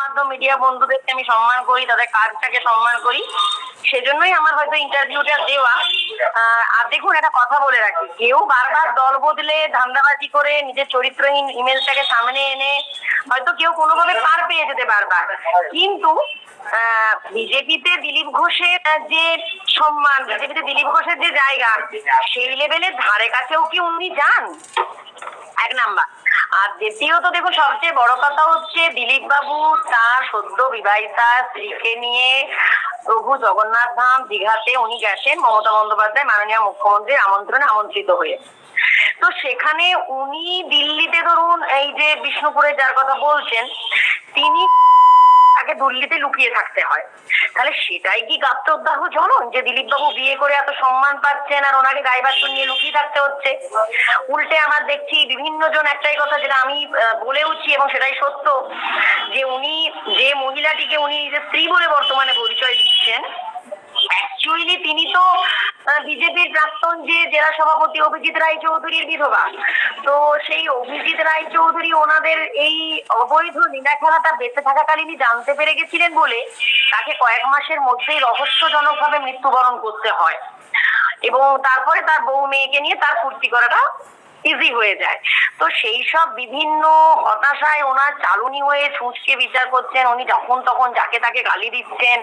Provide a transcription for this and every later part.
মাধ্যম মিডিয়া বন্ধুদেরকে আমি সম্মান করি, তাদের কাজটাকে সম্মান করি। সেজন্যই আমার হয়তো ইন্টারভিউটা দেওয়া। আর দেখুন, একটা কথা বলে রাখি। কেউ বারবার দল বদলে ধান্দাবাজি করে নিজের চরিত্রহীন সামনে এনে হয়তো কেউ কোনোভাবে পার পেয়ে যেতে পারবার। কিন্তু বিজেপিতে দিলীপ ঘোষের যে সম্মান, বিজেপিতে দিলীপ ঘোষের যে জায়গা, সেই লেভেলের ধারে কাছেও কি উনি যান? এক নাম্বার। আর দ্বিতীয়ত দেখো সবচেয়ে বড় কথা হচ্ছে দিলীপ বাবু তার সদ্য বিবাহিতা স্ত্রীকে নিয়ে প্রভু জগন্নাথ ধাম দীঘাতে উনি গেছেন মমতা বন্দ্যোপাধ্যায় মাননীয় মুখ্যমন্ত্রীর আমন্ত্রণে আমন্ত্রিত হয়ে। তো সেখানে উনি দিল্লিতে ধরুন এই যে বিষ্ণুপুরে যার কথা বলছেন, তিনি তাকে দুর্নীতি লুকিয়ে থাকতে হয়। তাহলে সেটাই কি গাপ্তদাহ জনন যে দিলীপ বাবু বিয়ে করে এত সম্মান পাচ্ছেন আর ওনাকে গাইবাচ্য নিয়ে লুকিয়ে থাকতে হচ্ছে? উল্টে আমার দেখছি বিভিন্ন জন একটাই কথা যেটা আমি বলেওছি এবং সেটাই সত্য, যে উনি, যে মহিলাটিকে উনি যে স্ত্রী বলে বর্তমানে পরিচয় দিচ্ছেন অ্যাকচুয়ালি তিনি তো বিজেপির প্রাক্তন যে জেলা সভাপতি অভিজিৎ রায় চৌধুরীর বিধবা। তো সেই অভিজিৎ রায় চৌধুরী ওনাদের এই অবৈধ লীলা খেলাটা বেঁচে থাকাকালীনই জানতে পেরে গেছিলেন বলে তাকে কয়েক মাসের মধ্যেই রহস্যজনক ভাবে মৃত্যুবরণ করতে হয়। এবং তারপরে তার বউ মেয়েকে নিয়ে তার ফুর্তি করাটা ইজি হয়ে যায়। তো সেই সব বিভিন্ন হতাশায় ওনার চালুনি হয়ে ছুঁচকে বিচার করছেন। উনি যখন তখন যাকে তাকে গালি দিচ্ছেন।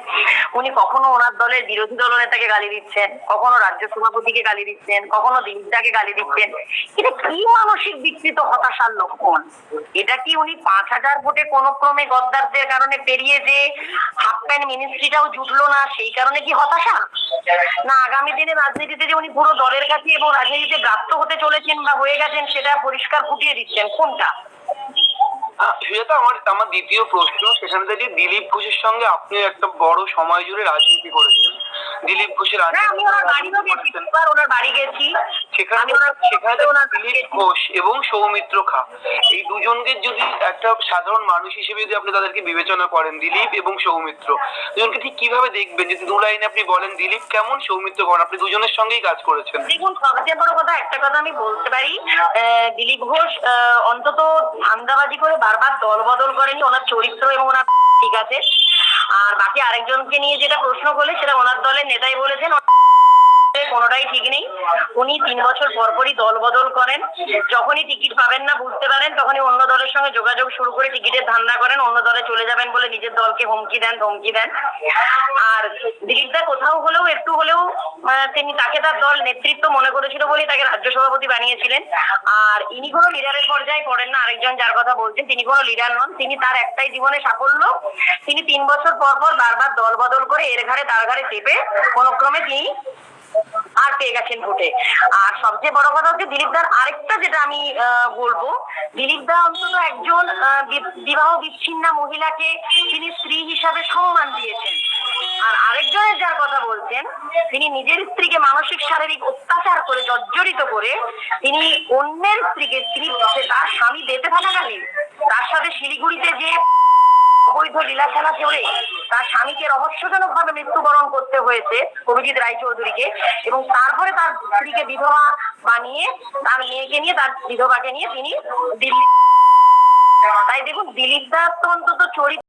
উনি কখনো ওনার দলের বিরোধী দলনেতাকে গালি দিচ্ছেন। কখনো রাজ্য সভাপতিকে গালি দিচ্ছেন। কখনো দিলীপদাকে গালি দিচ্ছেন। এটা কি মানসিক বিকৃত হতাশার লক্ষণ? এটা কি উনি পাঁচ হাজার ভোটে কোন ক্রমে গদ্দারদের কারণে পেরিয়ে যে হাফ প্যান্ট মিনিস্ট্রিটাও জুটলো না, সেই কারণে কি হতাশা? না, আগামী দিনে রাজনীতিতে যে উনি পুরো দলের কাছে এবং রাজনীতিতে ব্রাত্য হতে চলেছেন বা হয়ে গেছেন সেটা পরিষ্কার ফুটিয়ে দিচ্ছেন। কোনটা? সুজাতা আমার আমার দ্বিতীয় প্রশ্ন, সেখান থেকে দিলীপ ঘোষের সঙ্গে আপনি একটা বড় সময় জুড়ে রাজনীতি করেছেন। দিলীপ ঘোষের আমি ওনার বাড়িও গেছি ওনার বাড়ি গেছি। সেখানে সেখানে দিলীপ ঘোষ এবং সৌমিত্র খা। এই দুজনকে যদি একটা সাধারণ মানুষ হিসেবে যদি আপনি তাদেরকে বিবেচনা করেন দিলীপ এবং সৌমিত্র দুজনকে ঠিক কীভাবে দেখবেন? যদি দু লাইনে আপনি বলেন দিলীপ কেমন সৌমিত্র কেমন? আপনি দুজনের সঙ্গেই কাজ করেছেন। দেখুন সবচেয়ে বড় কথা একটা কথা আমি বলতে পারি। দিলীপ ঘোষ অন্তত ধান্দাবাজি করে বারবার দল বদল করেনি। ওনার চরিত্র এবং ওনার ঠিক আছে। আর বাকি আরেকজনকে নিয়ে যেটা প্রশ্ন করলে সেটা ওনার দলের নেতাই বলেছেন। কোনোটাই ঠিক নেই। উনি তিন বছর পরপরই দল বদল করেন। যখনই টিকিট পাবেন না বুঝতে পারেন, তখনই অন্য দলের সঙ্গে যোগাযোগ শুরু করে টিকিটের ধান্দা করেন, অন্য দলে চলে যাবেন বলে নিজের দলকে হুমকি দেন, ধমকি দেন। আর দিলীপদা কোথাও হলেও, একটু হলেও তিনি তাকে তার দল নেতৃত্ব মনে করেছিল বলেই তাকে রাজ্য সভাপতি বানিয়েছিলেন। আর ইনি কোনো লিডারের পর্যায়ে পড়েন না। আরেকজন যার কথা বলছেন, তিনি কোনো লিডার নন। তিনি তার একটাই জীবনে সাফল্য। তিনি তিন বছর পর পর বারবার দল বদল করে এর ঘাড়ে, তার ঘাড়ে চেপে, কোনো ক্রমে তিনি আর পেয়ে গেছেন ভোটে। আর সবচেয়ে বড় কথা হচ্ছে দিলীপ দার আরেকটা যেটা আমি বলব, দিলীপ দা অন্তত একজন বিবাহ বিচ্ছিন্না মহিলাকে তিনি স্ত্রী হিসাবে সম্মান দিয়েছেন। আর আরেকজনের যার কথা বলছেন, তিনি নিজের স্ত্রীকে মানসিক, শারীরিক অত্যাচার করে, জর্জরিত করে তিনি অন্যের স্ত্রীকে, তিনি তার স্বামী বেঁচে থাকাকালীন তার সাথে শিলিগুড়িতে যে অবৈধ লীলাখানা চড়ে তার স্বামীকে রহস্যজনক ভাবে মৃত্যুবরণ করতে হয়েছে অভিজিৎ রায়চৌধুরীকে এবং তারপরে তার স্ত্রীকে বিধবা বানিয়ে তার মেয়েকে নিয়ে, তার বিধবাকে নিয়ে তিনি দিল্লি তাই দেখুন দিলীপ দাস তো অন্তত চরিত্র